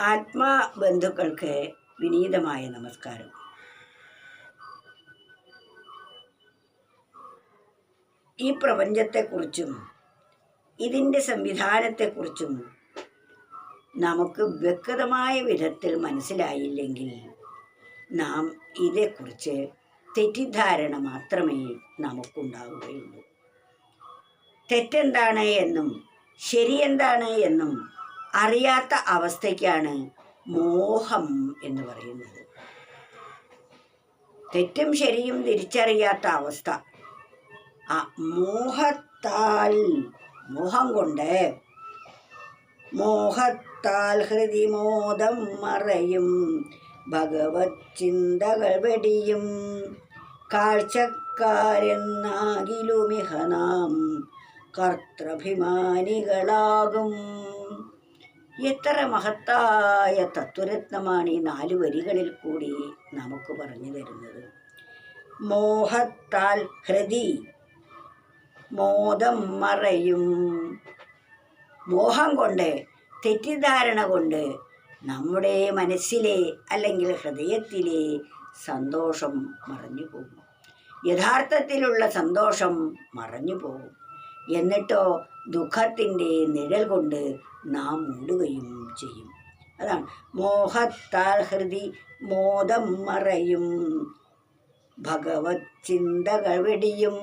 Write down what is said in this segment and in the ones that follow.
ആത്മാ ബന്ധുക്കൾക്ക് വിനീതമായ നമസ്കാരം. ഈ പ്രപഞ്ചത്തെക്കുറിച്ചും ഇതിന്റെ സംവിധാനത്തെക്കുറിച്ചും നമുക്ക് വ്യക്തമായ വിധത്തിൽ മനസ്സിലായില്ലെങ്കിൽ നാം ഇതേക്കുറിച്ച് തെറ്റിദ്ധാരണ മാത്രമേ നമുക്കുണ്ടാവുകയുള്ളൂ. തെറ്റെന്താണ് എന്നും ശരിയെന്താണ് എന്നും അറിയാത്ത അവസ്ഥയ്ക്കാണ് മോഹം എന്ന് പറയുന്നത്. തെറ്റും ശരിയും തിരിച്ചറിയാത്ത അവസ്ഥ. ആ മോഹത്താൽ മോഹം കൊണ്ട് മോഹത്താൽ ഹൃതിമോദം മറയും ഭഗവത് ചിന്തകൾ വെടിയും കാഴ്ചക്കാരെന്നാകിലുമിഹ നാം കർത്തഭിമാനികളാകും. എത്ര മഹത്തായ തത്വരത്നമാണ് ഈ നാല് വരികളിൽ കൂടി നമുക്ക് പറഞ്ഞു തരുന്നത്. മോഹത്താൽ ഹൃതി മോദം മറയും. മോഹം കൊണ്ട് തെറ്റിദ്ധാരണ കൊണ്ട് നമ്മുടെ മനസ്സിലെ അല്ലെങ്കിൽ ഹൃദയത്തിലെ സന്തോഷം മറഞ്ഞു പോകും. യഥാർത്ഥത്തിലുള്ള സന്തോഷം മറഞ്ഞു പോകും. എന്നിട്ടോ ദുഃഖത്തിന്റെ നിഴൽ കൊണ്ട് നാം മൂടുകയും ചെയ്യും. അതാണ്. മോഹത്താൽ ഹൃതി മോദം മറയും. ഭഗവത് ചിന്തകൾ വെടിയും.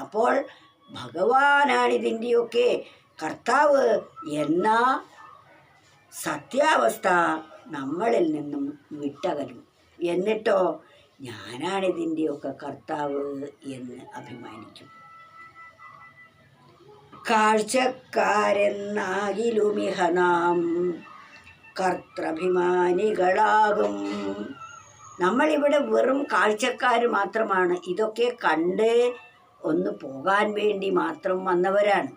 അപ്പോൾ ഭഗവാനാണ് ഇതിന്റെയൊക്കെ കർത്താവ് എന്ന സത്യാവസ്ഥ നമ്മളിൽ നിന്നും വിട്ടകലും. എന്നിട്ടോ ഞാനാണിതിന്റെയൊക്കെ കർത്താവ് എന്ന് അഭിമാനിക്കും. കാഴ്ചക്കാരെന്നാകിലുമിഹ നാം കർത്തഭിമാനികളാകും. നമ്മളിവിടെ വെറും കാഴ്ചക്കാർ മാത്രമാണ്. ഇതൊക്കെ കണ്ട് ഒന്ന് പോകാൻ വേണ്ടി മാത്രം വന്നവരാണ്.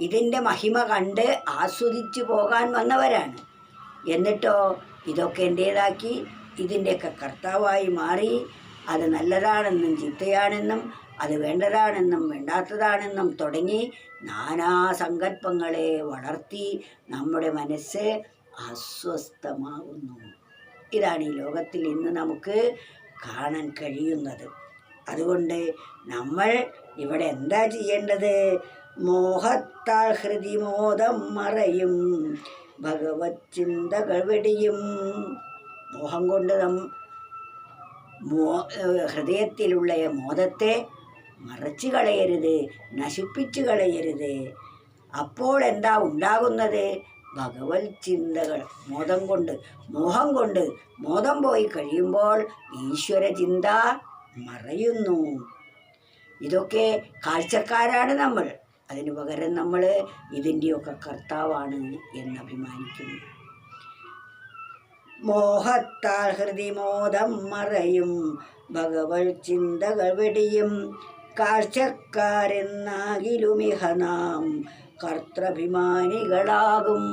ഇതിന്റെ മഹിമ കണ്ട് ആസ്വദിച്ചു പോകാൻ വന്നവരാണ്. എന്നിട്ടോ ഇതൊക്കെ എന്റേതാക്കി ഇതിന്റെയൊക്കെ കർത്താവായി മാറി. അത് നല്ലതാണെന്നും ചീത്തയാണെന്നും അത് വേണ്ടതാണെന്നും വേണ്ടാത്തതാണെന്നും തുടങ്ങി നാനാ സങ്കല്പങ്ങളെ വളർത്തി നമ്മുടെ മനസ്സ് അസ്വസ്ഥമാകുന്നു ഇതാണ് ഈ ലോകത്തിൽ ഇന്ന് നമുക്ക് കാണാൻ കഴിയുന്നത്. അതുകൊണ്ട് നമ്മൾ ഇവിടെ എന്താ ചെയ്യേണ്ടത്? മോഹത്താൽ ഹൃതിമോദം മറയും ഭഗവത് ചിന്തകൾ വെടിയും. മോഹം കൊണ്ട് നം ഹൃദയത്തിലുള്ള മോദത്തെ മറച്ചു കളയരുത് നശിപ്പിച്ചു കളയരുത്. അപ്പോൾ എന്താ ഉണ്ടാകുന്നത്? ഭഗവത് ചിന്തകൾ. മോദം കൊണ്ട് മോഹം കൊണ്ട് മോദം പോയി കഴിയുമ്പോൾ ഈശ്വര ചിന്ത മറയുന്നു. ഇതൊക്കെ കാഴ്ചക്കാരാണ് നമ്മൾ. അതിനു പകരം നമ്മൾ ഇതിന്റെയൊക്കെ കർത്താവാണ് എന്ന് അഭിമാനിക്കുന്നു. മോഹത്താൽ ഹൃതിമോദം മറയും. ഭഗവത് ചിന്തകൾ വെടിയും. കാഴ്ചക്കാരെന്നാകിലുമിഹ നാം കർത്തഭിമാനികളാകും.